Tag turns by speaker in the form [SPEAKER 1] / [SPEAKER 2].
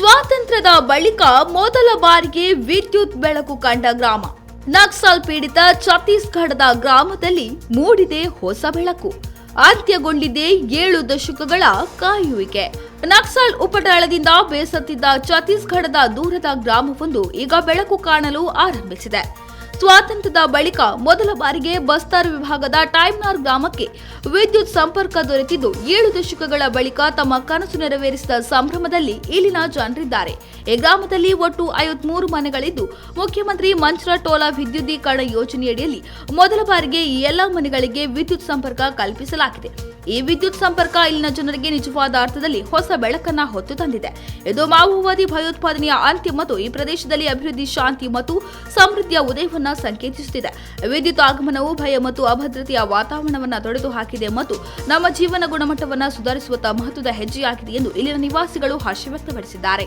[SPEAKER 1] ಸ್ವಾತಂತ್ರ್ಯದ ಬಳಿಕ ಮೊದಲ ಬಾರಿಗೆ ವಿದ್ಯುತ್ ಬೆಳಕು ಕಂಡ ಗ್ರಾಮ. ನಕ್ಸಲ್ ಪೀಡಿತ ಛತ್ತೀಸ್ಗಢದ ಗ್ರಾಮದಲ್ಲಿ ಮೂಡಿದೆ ಹೊಸ ಬೆಳಕು. ಅಂತ್ಯಗೊಂಡಿದೆ ಏಳು ದಶಕಗಳ ಕಾಯುವಿಕೆ. ನಕ್ಸಲ್ ಉಪಟಳದಿಂದ ಬೇಸತ್ತಿದ್ದ ಛತ್ತೀಸ್ಗಢದ ದೂರದ ಗ್ರಾಮವೊಂದು ಈಗ ಬೆಳಕು ಕಾಣಲು ಆರಂಭಿಸಿದೆ. ಸ್ವಾತಂತ್ರ್ಯದ ಬಳಿಕ ಮೊದಲ ಬಾರಿಗೆ ಬಸ್ತಾರ್ ವಿಭಾಗದ ಟೈಮ್ನಾರ್ ಗ್ರಾಮಕ್ಕೆ ವಿದ್ಯುತ್ ಸಂಪರ್ಕ ದೊರೆತಿದ್ದು ಏಳು ದಶಕಗಳ ಬಳಿಕ ತಮ್ಮ ಕನಸು ನೆರವೇರಿಸಿದ ಸಂಭ್ರಮದಲ್ಲಿ ಇಲ್ಲಿನ ಜನರಿದ್ದಾರೆ. ಈ ಗ್ರಾಮದಲ್ಲಿ ಒಟ್ಟು ಐವತ್ಮೂರು ಮನೆಗಳಿದ್ದು, ಮುಖ್ಯಮಂತ್ರಿ ಮಂಚ್ರಾ ಟೋಲಾ ವಿದ್ಯುದೀಕರಣ ಯೋಜನೆಯಡಿಯಲ್ಲಿ ಮೊದಲ ಬಾರಿಗೆ ಈ ಎಲ್ಲಾ ಮನೆಗಳಿಗೆ ವಿದ್ಯುತ್ ಸಂಪರ್ಕ ಕಲ್ಪಿಸಲಾಗಿದೆ. ಈ ವಿದ್ಯುತ್ ಸಂಪರ್ಕ ಇಲ್ಲಿನ ಜನರಿಗೆ ನಿಜವಾದ ಅರ್ಥದಲ್ಲಿ ಹೊಸ ಬೆಳಕನ್ನ ಹೊತ್ತು ತಂದಿದೆ. ಇದು ಮಾವೋವಾದಿ ಭಯೋತ್ಪಾದನೆಯ ಅಂತ್ಯ ಮತ್ತು ಈ ಪ್ರದೇಶದಲ್ಲಿ ಅಭಿವೃದ್ಧಿ, ಶಾಂತಿ ಮತ್ತು ಸಮೃದ್ಧಿಯ ಉದಯವನ್ನ ಸಂಕೇತಿಸುತ್ತಿದೆ. ವಿದ್ಯುತ್ ಆಗಮನವು ಭಯ ಮತ್ತು ಅಭದ್ರತೆಯ ವಾತಾವರಣವನ್ನ ತೊಡೆದು ಹಾಕಿದೆ ಮತ್ತು ನಮ್ಮ ಜೀವನ ಗುಣಮಟ್ಟವನ್ನು ಸುಧಾರಿಸುವತ್ತ ಮಹತ್ವದ ಹೆಜ್ಜೆಯಾಗಿದೆ ಎಂದು ಇಲ್ಲಿನ ನಿವಾಸಿಗಳು ಹರ್ಷ ವ್ಯಕ್ತಪಡಿಸಿದ್ದಾರೆ.